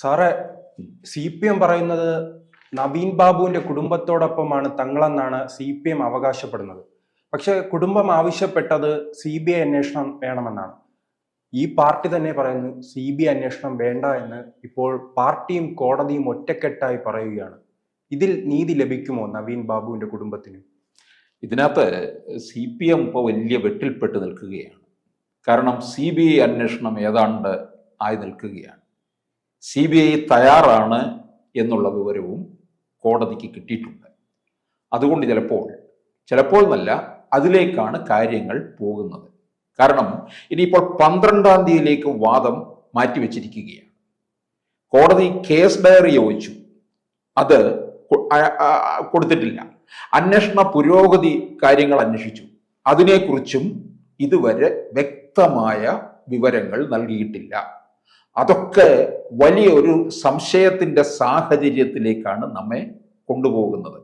സാറേ C P M പറയുന്നത് നവീൻ ബാബുവിന്റെ കുടുംബത്തോടൊപ്പമാണ് തങ്ങളെന്നാണ് സി പി എം അവകാശപ്പെടുന്നത്. പക്ഷെ കുടുംബം ആവശ്യപ്പെട്ടത് സി ബി ഐ അന്വേഷണം വേണമെന്നാണ്. ഈ പാർട്ടി തന്നെ പറയുന്നു സി ബി ഐ അന്വേഷണം വേണ്ട എന്ന് ഇപ്പോൾ പാർട്ടിയും കോടതിയും ഒറ്റക്കെട്ടായി പറയുകയാണ്. ഇതിൽ നീതി ലഭിക്കുമോ നവീൻ ബാബുവിന്റെ കുടുംബത്തിന്? ഇതിനകത്ത് സി പി എം ഇപ്പോൾ വലിയ വെട്ടിൽപ്പെട്ട് നിൽക്കുകയാണ്. കാരണം സി ബി ഐ അന്വേഷണം ഏതാണ്ട് ആയി നിൽക്കുകയാണ്. സി ബി ഐ തയ്യാറാണ് എന്നുള്ള വിവരവും കോടതിക്ക് കിട്ടിയിട്ടുണ്ട്. അതുകൊണ്ട് ചിലപ്പോൾ ചിലപ്പോൾ എന്നല്ല അതിലേക്കാണ് കാര്യങ്ങൾ പോകുന്നത്. കാരണം ഇനിയിപ്പോൾ പന്ത്രണ്ടാം തീയതിയിലേക്ക് വാദം മാറ്റിവെച്ചിരിക്കുകയാണ്. കോടതി കേസ് ഡയറി ചോദിച്ചു. അത് കൊടുത്തിട്ടില്ല. അന്വേഷണ പുരോഗതി കാര്യങ്ങൾ അന്വേഷിച്ചു. അതിനെക്കുറിച്ചും ഇതുവരെ വ്യക്തമായ വിവരങ്ങൾ നൽകിയിട്ടില്ല. അതൊക്കെ വലിയൊരു സംശയത്തിന്റെ സാഹചര്യത്തിലേക്കാണ് നമ്മെ കൊണ്ടുപോകുന്നത്.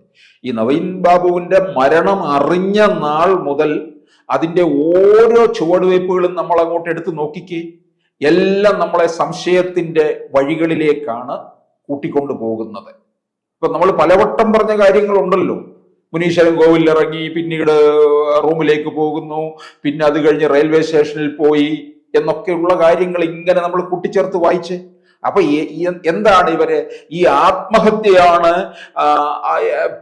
ഈ നവീൻ ബാബുവിന്റെ മരണം അറിഞ്ഞ നാൾ മുതൽ അതിന്റെ ഓരോ ചുവടുവയ്പ്പുകളും നമ്മൾ അങ്ങോട്ട് എടുത്ത് നോക്കിക്കേ എല്ലാം നമ്മളെ സംശയത്തിന്റെ വഴികളിലേക്കാണ് കൂട്ടിക്കൊണ്ടു പോകുന്നത്. ഇപ്പൊ നമ്മൾ പലവട്ടം പറഞ്ഞ കാര്യങ്ങളുണ്ടല്ലോ. മുനീശ്വരൻ കോവിലിറങ്ങി പിന്നീട് റൂമിലേക്ക് പോകുന്നു പിന്നെ അത് കഴിഞ്ഞ് റെയിൽവേ സ്റ്റേഷനിൽ പോയി എന്നൊക്കെയുള്ള കാര്യങ്ങൾ ഇങ്ങനെ നമ്മൾ കൂട്ടിച്ചേർത്ത് വായിച്ച്. അപ്പൊ എന്താണ് ഇവർ ഈ ആത്മഹത്യയാണ്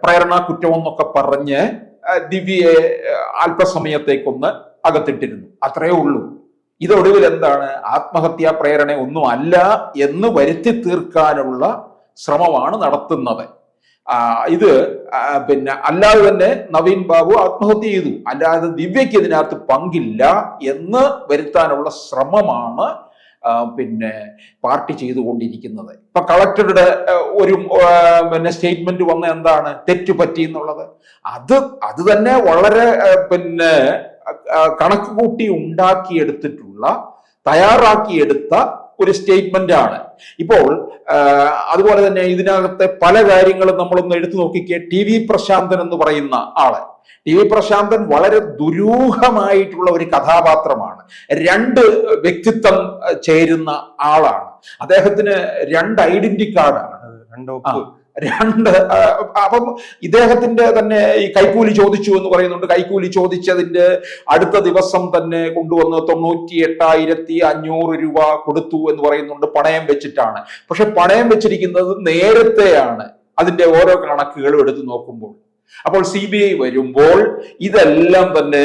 പ്രേരണ കുറ്റം എന്നൊക്കെ പറഞ്ഞ് ദിവ്യയെ അല്പസമയത്തേക്കൊന്ന് അകത്തിട്ടിരുന്നു. അത്രയേ ഉള്ളൂ. ഇതൊടുവിൽ എന്താണ്? ആത്മഹത്യാ പ്രേരണ ഒന്നും അല്ല എന്ന് വരുത്തി തീർക്കാനുള്ള ശ്രമമാണ് നടത്തുന്നത്. ഇത് പിന്നെ അല്ലാതെ തന്നെ നവീൻ ബാബു ആത്മഹത്യ ചെയ്തു. അല്ലാതെ ദിവ്യയ്ക്ക് ഇതിനകത്ത് പങ്കില്ല എന്ന് വരുത്താനുള്ള ശ്രമമാണ് പിന്നെ പാർട്ടി ചെയ്തുകൊണ്ടിരിക്കുന്നത്. ഇപ്പൊ കളക്ടറുടെ ഒരു പിന്നെ സ്റ്റേറ്റ്മെന്റ് വന്ന എന്താണ്? തെറ്റ് പറ്റി എന്നുള്ളത്. അത് അത് തന്നെ വളരെ പിന്നെ കണക്ക് കൂട്ടി ഉണ്ടാക്കിയെടുത്തിട്ടുള്ള തയ്യാറാക്കിയെടുത്ത ഒരു സ്റ്റേറ്റ്മെന്റ് ആണ് ഇപ്പോൾ അതുപോലെ തന്നെ ഇതിനകത്തെ പല കാര്യങ്ങളും നമ്മളൊന്ന് എടുത്തു നോക്കിക്കേ ടി വി പ്രശാന്തൻ എന്ന് പറയുന്ന ആൾ. ടി വി പ്രശാന്തൻ വളരെ ദുരൂഹമായിട്ടുള്ള ഒരു കഥാപാത്രമാണ്. രണ്ട് വ്യക്തിത്വം ചേരുന്ന ആളാണ്. അദ്ദേഹത്തിന് രണ്ട് ഐഡന്റി കാർഡാണ്. രണ്ട് രണ്ട് അപ്പം ഇദ്ദേഹത്തിന്റെ തന്നെ ഈ കൈക്കൂലി ചോദിച്ചു എന്ന് പറയുന്നുണ്ട്. കൈക്കൂലി ചോദിച്ചതിന്റെ അടുത്ത ദിവസം തന്നെ കൊണ്ടുവന്ന് തൊണ്ണൂറ്റി എട്ടായിരത്തി അഞ്ഞൂറ് രൂപ കൊടുത്തു എന്ന് പറയുന്നുണ്ട്. പണയം വെച്ചിട്ടാണ്. പക്ഷെ പണയം വെച്ചിരിക്കുന്നത് നേരത്തെയാണ്. അതിന്റെ ഓരോ കണക്കുകളും എടുത്തു നോക്കുമ്പോൾ. അപ്പോൾ സി ബി ഐ വരുമ്പോൾ ഇതെല്ലാം തന്നെ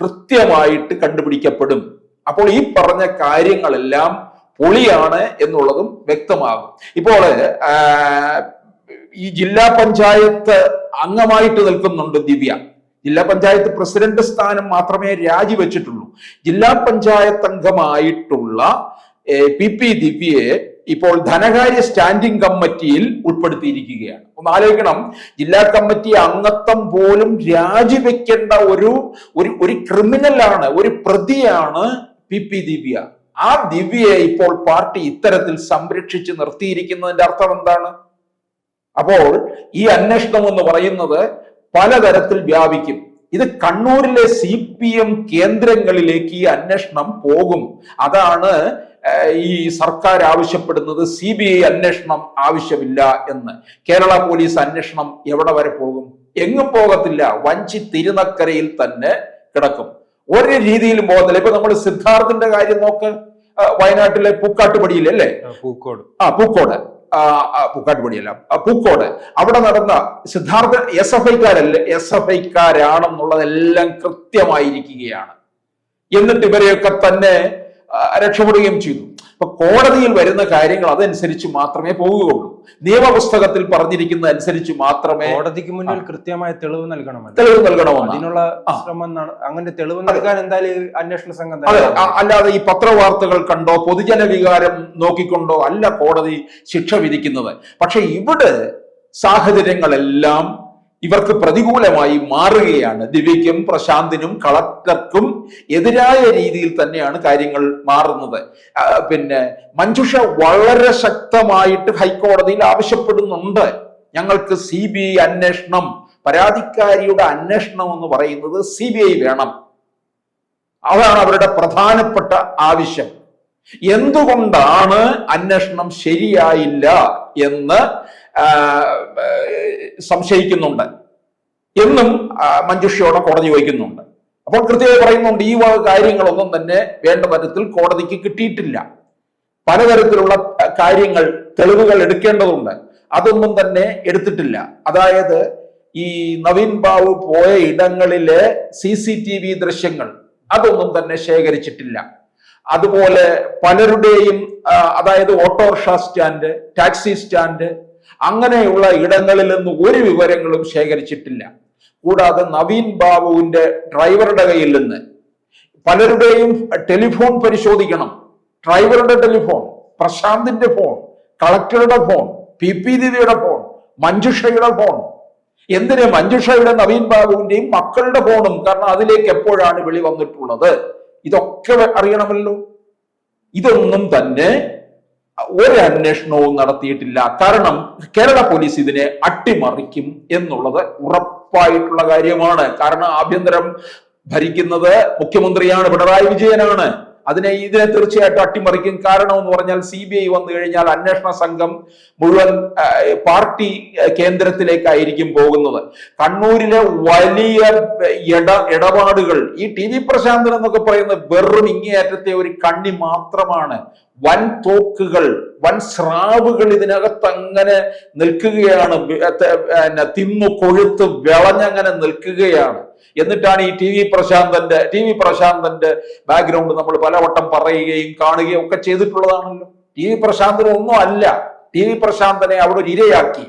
കൃത്യമായിട്ട് കണ്ടുപിടിക്കപ്പെടും. അപ്പോൾ ഈ പറഞ്ഞ കാര്യങ്ങളെല്ലാം പൊളിയാണ് എന്നുള്ളതും വ്യക്തമാകും. ഇപ്പോൾ ഈ ജില്ലാ പഞ്ചായത്ത് അംഗമായിട്ട് നിൽക്കുന്നുണ്ട് ദിവ്യ. ജില്ലാ പഞ്ചായത്ത് പ്രസിഡന്റ് സ്ഥാനം മാത്രമേ രാജിവെച്ചിട്ടുള്ളൂ. ജില്ലാ പഞ്ചായത്ത് അംഗമായിട്ടുള്ള പി പി ദിവ്യയെ ഇപ്പോൾ ധനകാര്യ സ്റ്റാൻഡിംഗ് കമ്മിറ്റിയിൽ ഉൾപ്പെടുത്തിയിരിക്കുകയാണ്. ഒന്ന് ആലോചിക്കണം. ജില്ലാ കമ്മിറ്റി അംഗത്വം പോലും രാജിവെക്കേണ്ട ഒരു ഒരു ക്രിമിനലാണ് ഒരു പ്രതിയാണ് പി പി ദിവ്യ. ആ ദിവ്യയെ ഇപ്പോൾ പാർട്ടി ഇത്തരത്തിൽ സംരക്ഷിച്ച് നിർത്തിയിരിക്കുന്നതിന്റെ അർത്ഥം എന്താണ്? അപ്പോൾ ഈ അന്വേഷണം എന്ന് പറയുന്നത് പലതരത്തിൽ വ്യാപിക്കും. ഇത് കണ്ണൂരിലെ സി പി എം കേന്ദ്രങ്ങളിലേക്ക് ഈ അന്വേഷണം പോകും. അതാണ് ഈ സർക്കാർ ആവശ്യപ്പെടുന്നത് സി ബി ഐ അന്വേഷണം ആവശ്യമില്ല എന്ന്. കേരള പോലീസ് അന്വേഷണം എവിടെ വരെ പോകും? എങ്ങും പോകത്തില്ല. വഞ്ചി തിരുനക്കരയിൽ തന്നെ കിടക്കും. ഒരു രീതിയിലും പോകത്തില്ല ഇപ്പൊ നമ്മൾ സിദ്ധാർത്ഥിന്റെ കാര്യം നോക്ക്. വയനാട്ടിലെ പൂക്കാട്ടുപടിയിൽ അല്ലേ? പൂക്കോട്. ആ പൂക്കോട്. പൂക്കാട്ടുപടിയല്ല. പൂക്കോട്. അവിടെ നടന്ന സിദ്ധാർത്ഥ എസ് എഫ് ഐക്കാരല്ല എസ് എഫ് ഐക്കാരാണെന്നുള്ളതെല്ലാം കൃത്യമായിരിക്കുകയാണ്. എന്നിട്ട് ഇവരെയൊക്കെ തന്നെ രക്ഷപ്പെടുകയും ചെയ്തു. അപ്പൊ കോടതിയിൽ വരുന്ന കാര്യങ്ങൾ അതനുസരിച്ച് മാത്രമേ പോവുകയുള്ളൂ. നിയമപുസ്തകത്തിൽ പറഞ്ഞിരിക്കുന്ന അനുസരിച്ച് മാത്രമേ കോടതിക്ക് മുന്നിൽ കൃത്യമായ തെളിവ് നൽകണമെന്ന് തെളിവ് നൽകണമെന്ന് അതിനുള്ള. ശ്രമം അങ്ങനെ തെളിവ് നൽകാൻ എന്തായാലും അന്വേഷണ സംഘം. അല്ലാതെ ഈ പത്രവാർത്തകൾ കണ്ടോ പൊതുജന വികാരം നോക്കിക്കൊണ്ടോ അല്ല കോടതി ശിക്ഷ വിധിക്കുന്നത്. പക്ഷെ ഇവിടെ സാഹചര്യങ്ങളെല്ലാം ഇവർക്ക് പ്രതികൂലമായി മാറുകയാണ്. ദിവ്യയ്ക്കും പ്രശാന്തിനും കളക്ടർക്കും എതിരായ രീതിയിൽ തന്നെയാണ് കാര്യങ്ങൾ മാറുന്നത്. പിന്നെ മഞ്ജുഷ വളരെ ശക്തമായിട്ട് ഹൈക്കോടതിയിൽ ആവശ്യപ്പെടുന്നുണ്ട്. ഞങ്ങൾക്ക് സി ബി ഐ അന്വേഷണം പരാതിക്കാരിയുടെ അന്വേഷണം എന്ന് പറയുന്നത് സി ബി ഐ വേണം. അതാണ് അവരുടെ പ്രധാനപ്പെട്ട ആവശ്യം. എന്തുകൊണ്ടാണ് അന്വേഷണം ശരിയായില്ല എന്ന് സംശയിക്കുന്നുണ്ട്. എന്നും മഞ്ജുഷയോടെ കോടതി വഹിക്കുന്നുണ്ട് അപ്പോൾ കൃത്യമായി പറയുന്നുണ്ട് ഈ വക കാര്യങ്ങളൊന്നും തന്നെ വേണ്ട തരത്തിൽ കോടതിക്ക് കിട്ടിയിട്ടില്ല. പലതരത്തിലുള്ള കാര്യങ്ങൾ തെളിവുകൾ എടുക്കേണ്ടതുണ്ട്. അതൊന്നും തന്നെ എടുത്തിട്ടില്ല. അതായത് ഈ നവീൻ ബാബു പോയ ഇടങ്ങളിലെ സി സി ടി വി ദൃശ്യങ്ങൾ അതൊന്നും തന്നെ ശേഖരിച്ചിട്ടില്ല. അതുപോലെ പലരുടെയും അതായത് ഓട്ടോറിക്ഷ സ്റ്റാൻഡ് ടാക്സി സ്റ്റാൻഡ് അങ്ങനെയുള്ള ഇടങ്ങളിൽ നിന്ന് ഒരു വിവരങ്ങളും ശേഖരിച്ചിട്ടില്ല. കൂടാതെ നവീൻ ബാബുവിന്റെ ഡ്രൈവറുടെ കയ്യിൽ നിന്ന് പലരുടെയും ടെലിഫോൺ പരിശോധിക്കണം. ഡ്രൈവറുടെ ടെലിഫോൺ പ്രശാന്തിന്റെ ഫോൺ കളക്ടറുടെ ഫോൺ പി പി ദിദിയുടെ ഫോൺ മഞ്ജുഷയുടെ ഫോൺ. എന്തിന് മഞ്ജുഷയുടെ നവീൻ ബാബുവിന്റെയും മക്കളുടെ ഫോണും? കാരണം അതിലേക്ക് എപ്പോഴാണ് വിളി വന്നിട്ടുള്ളത്? ഇതൊക്കെ അറിയണമല്ലോ. ഇതൊന്നും തന്നെ ഒരു അന്വേഷണവും നടത്തിയിട്ടില്ല. കാരണം കേരള പോലീസ് ഇതിനെ അട്ടിമറിക്കും എന്നുള്ളത് ഉറപ്പായിട്ടുള്ള കാര്യമാണ്. കാരണം ആഭ്യന്തരം ഭരിക്കുന്നത് മുഖ്യമന്ത്രിയാണ് പിണറായി വിജയനാണ്. അതിനെ ഇതിനെ തീർച്ചയായിട്ടും അട്ടിമറിക്കും. കാരണം എന്ന് പറഞ്ഞാൽ സി ബി ഐ വന്നു കഴിഞ്ഞാൽ അന്വേഷണ സംഘം മുഴുവൻ പാർട്ടി കേന്ദ്രത്തിലേക്കായിരിക്കും പോകുന്നത്. കണ്ണൂരിലെ വലിയ ഇട ഇടപാടുകൾ ഈ ടി വി പ്രശാന്തൻ എന്നൊക്കെ പറയുന്ന വെറും ഇങ്ങേയറ്റത്തെ ഒരു കണ്ണി മാത്രമാണ് വൻ തോക്കുകൾ വൻ സ്രാവുകൾ ഇതിനകത്ത് അങ്ങനെ നിൽക്കുകയാണ് തിന്നു കൊഴുത്ത് വിളഞ്ഞങ്ങനെ നിൽക്കുകയാണ്. എന്നിട്ടാണ് ഈ ടി വി പ്രശാന്തന്റെ ടി വി പ്രശാന്തന്റെ ബാക്ക്ഗ്രൗണ്ട് നമ്മൾ പലവട്ടം പറയുകയും കാണുകയും ഒക്കെ ചെയ്തിട്ടുള്ളതാണല്ലോ. ടി വി പ്രശാന്തന് ഒന്നും അല്ല. ടി വി പ്രശാന്തനെ അവിടെ ഒരു ഇരയാക്കി.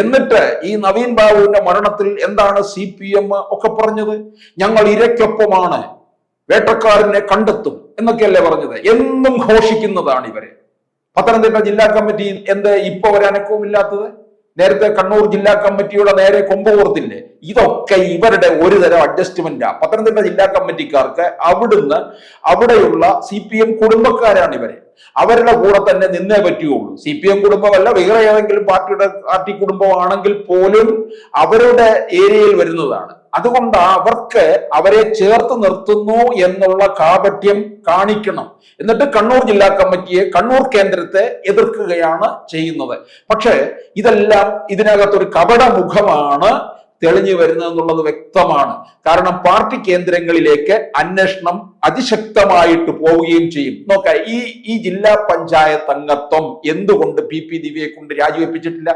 എന്നിട്ട് ഈ നവീൻ ബാബുവിന്റെ മരണത്തിൽ എന്താണ് സി പി എം ഒക്കെ പറഞ്ഞത്? ഞങ്ങൾ ഇരയ്ക്കൊപ്പമാണ്. വേട്ടക്കാരനെ കണ്ടെത്തും. എന്നൊക്കെയല്ലേ പറഞ്ഞത്? എന്നും ഘോഷിക്കുന്നതാണ് ഇവർ. പത്തനംതിട്ട ജില്ലാ കമ്മിറ്റി എന്ത് ഇപ്പൊ ഒരു അനക്കവും ഇല്ലാത്തത് നേരത്തെ കണ്ണൂർ ജില്ലാ കമ്മിറ്റിയുടെ നേരെ കൊമ്പുകൂർത്തില്ലേ? ഇതൊക്കെ ഇവരുടെ ഒരു തരം അഡ്ജസ്റ്റ്മെന്റാ പത്തനംതിട്ട ജില്ലാ കമ്മിറ്റിക്കാർക്ക് അവിടുന്ന് അവിടെയുള്ള സി പി എം കുടുംബക്കാരാണ് ഇവർ. അവരുടെ കൂടെ തന്നെ നിന്നേ പറ്റുകയുള്ളൂ. സി പി എം കുടുംബമല്ല വേറെ ഏതെങ്കിലും പാർട്ടിയുടെ പാർട്ടി കുടുംബമാണെങ്കിൽ പോലും അവരുടെ ഏരിയയിൽ വരുന്നതാണ്. അതുകൊണ്ട് അവർക്ക് അവരെ ചേർത്ത് നിർത്തുന്നു എന്നുള്ള കാപട്യം കാണിക്കണം. എന്നിട്ട് കണ്ണൂർ ജില്ലാ കമ്മിറ്റിയെ കണ്ണൂർ കേന്ദ്രത്തെ എതിർക്കുകയാണ് ചെയ്യുന്നത്. പക്ഷേ ഇതെല്ലാം ഇതിനകത്തൊരു കപട മുഖമാണ് തെളിഞ്ഞു വരുന്നതെന്നുള്ളത് വ്യക്തമാണ്. കാരണം പാർട്ടി കേന്ദ്രങ്ങളിലേക്ക് അന്വേഷണം അതിശക്തമായിട്ട് പോവുകയും ചെയ്യും. നോക്ക ഈ ഈ ജില്ലാ പഞ്ചായത്ത് അംഗത്വം എന്തുകൊണ്ട് പി പി ദിവ്യയെ കൊണ്ട് രാജിവെപ്പിച്ചിട്ടില്ല?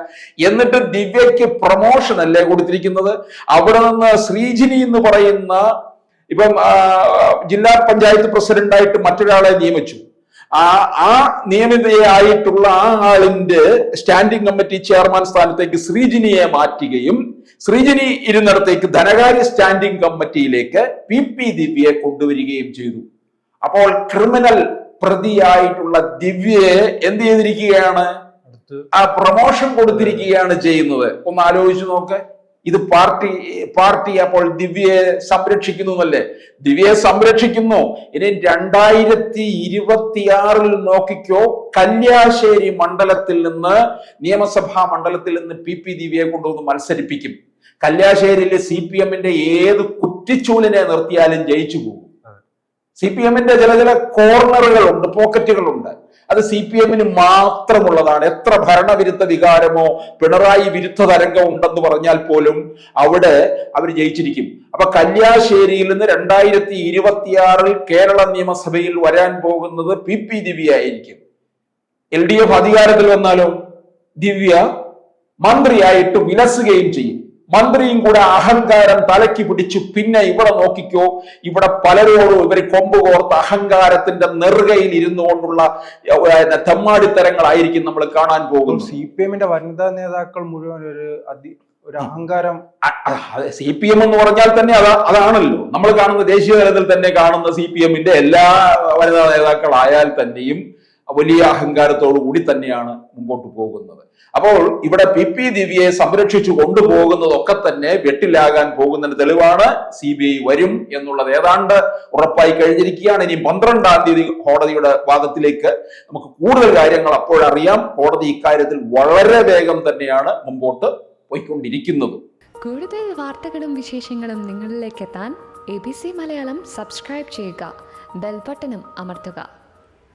എന്നിട്ട് ദിവ്യയ്ക്ക് പ്രൊമോഷൻ അല്ലേ കൊടുത്തിരിക്കുന്നത്? അവിടെ നിന്ന് ശ്രീജിനി എന്ന് പറയുന്ന ഇപ്പം ജില്ലാ പഞ്ചായത്ത് പ്രസിഡന്റായിട്ട് മറ്റൊരാളെ നിയമിച്ചു. ആ ആ നിയമിതയായിട്ടുള്ള ആ ആളിന്റെ സ്റ്റാൻഡിംഗ് കമ്മിറ്റി ചെയർമാൻ സ്ഥാനത്തേക്ക് ശ്രീജിനിയെ മാറ്റുകയും ശ്രീജിനി ഇരുന്നിടത്തേക്ക് ധനകാര്യ സ്റ്റാൻഡിംഗ് കമ്മിറ്റിയിലേക്ക് പി പി ദിവ്യയെ കൊണ്ടുവരികയും ചെയ്തു. അപ്പോൾ ക്രിമിനൽ പ്രതിയായിട്ടുള്ള ദിവ്യയെ എന്ത് ചെയ്തിരിക്കുകയാണ്? ആ പ്രൊമോഷൻ കൊടുത്തിരിക്കുകയാണ് ചെയ്യുന്നത്. ഒന്ന് ആലോചിച്ചു നോക്ക്. ഇത് പാർട്ടി പാർട്ടി അപ്പോൾ ദിവ്യയെ സംരക്ഷിക്കുന്നു എന്നല്ലേ? ദിവ്യയെ സംരക്ഷിക്കുന്നു. ഇനി രണ്ടായിരത്തി ഇരുപത്തിയാറിൽ നോക്കിക്കോ കല്യാശ്ശേരി മണ്ഡലത്തിൽ നിന്ന് നിയമസഭാ മണ്ഡലത്തിൽ നിന്ന് പി പി ദിവ്യയെ കൊണ്ടുവന്ന് മത്സരിപ്പിക്കും. കല്യാശ്ശേരിയിലെ സി പി എമ്മിന്റെ ഏത് കുറ്റിച്ചൂലിനെ നിർത്തിയാലും ജയിച്ചു പോകും. സി പി എമ്മിന്റെ ചില ചില കോർണറുകളുണ്ട് പോക്കറ്റുകളുണ്ട്. അത് സി പി എമ്മിന് മാത്രമുള്ളതാണ്. എത്ര ഭരണവിരുദ്ധ വികാരമോ പിണറായി വിരുദ്ധ തരംഗം ഉണ്ടെന്ന് പറഞ്ഞാൽ പോലും അവിടെ അവർ ജയിച്ചിരിക്കും. അപ്പൊ കല്യാശ്ശേരിയിൽ നിന്ന് രണ്ടായിരത്തി ഇരുപത്തിയാറിൽ കേരള നിയമസഭയിൽ വരാൻ പോകുന്നത് പി പി ദിവ്യ ആയിരിക്കും എൽ ഡി എഫ് അധികാരത്തിൽ വന്നാലോ ദിവ്യ മന്ത്രിയായിട്ട് വിലസുകയും ചെയ്യും. മന്ത്രിയും കൂടെ അഹങ്കാരം തലയ്ക്ക് പിടിച്ചു പിന്നെ ഇവിടെ നോക്കിക്കോ. ഇവിടെ പലരോടും ഇവർ കൊമ്പ് കോർത്ത് അഹങ്കാരത്തിന്റെ നെറുകയിൽ ഇരുന്നു കൊണ്ടുള്ള തെമ്മാടിത്തരങ്ങളായിരിക്കും നമ്മൾ കാണാൻ പോകും സി പി എമ്മിന്റെ വനിതാ നേതാക്കൾ മുഴുവൻ ഒരു അതി ഒരു അഹങ്കാരം സി പി എം എന്ന് പറഞ്ഞാൽ തന്നെ അതാ അതാണല്ലോ. നമ്മൾ കാണുന്ന ദേശീയ തലത്തിൽ തന്നെ കാണുന്ന സി പി എമ്മിന്റെ എല്ലാ വനിതാ നേതാക്കളായാൽ തന്നെയും വലിയ അഹങ്കാരത്തോടു കൂടി തന്നെയാണ് മുമ്പോട്ട് പോകുന്നത്. അപ്പോൾ ഇവിടെ പി പി ദിവ്യയെ സംരക്ഷിച്ചു കൊണ്ടുപോകുന്നതൊക്കെ തന്നെ വെട്ടിലാകാൻ പോകുന്നതിന് തെളിവാണ് സി ബി ഐ വരും എന്നുള്ളത്. ഏതാണ്ട് ഉറപ്പായി കഴിഞ്ഞിരിക്കുകയാണ്. ഇനി പന്ത്രണ്ടാം തീയതി കോടതിയുടെ വാദത്തിലേക്ക് നമുക്ക് കൂടുതൽ കാര്യങ്ങൾ അപ്പോഴറിയാം. കോടതി ഇക്കാര്യത്തിൽ വളരെ വേഗം തന്നെയാണ് മുമ്പോട്ട് പോയിക്കൊണ്ടിരിക്കുന്നത്. കൂടുതൽ വാർത്തകളും വിശേഷങ്ങളും നിങ്ങളിലേക്ക് എത്താൻ A B C Malayalam subscribe ചെയ്യുക. ബെൽബട്ടനും അമർത്തുക.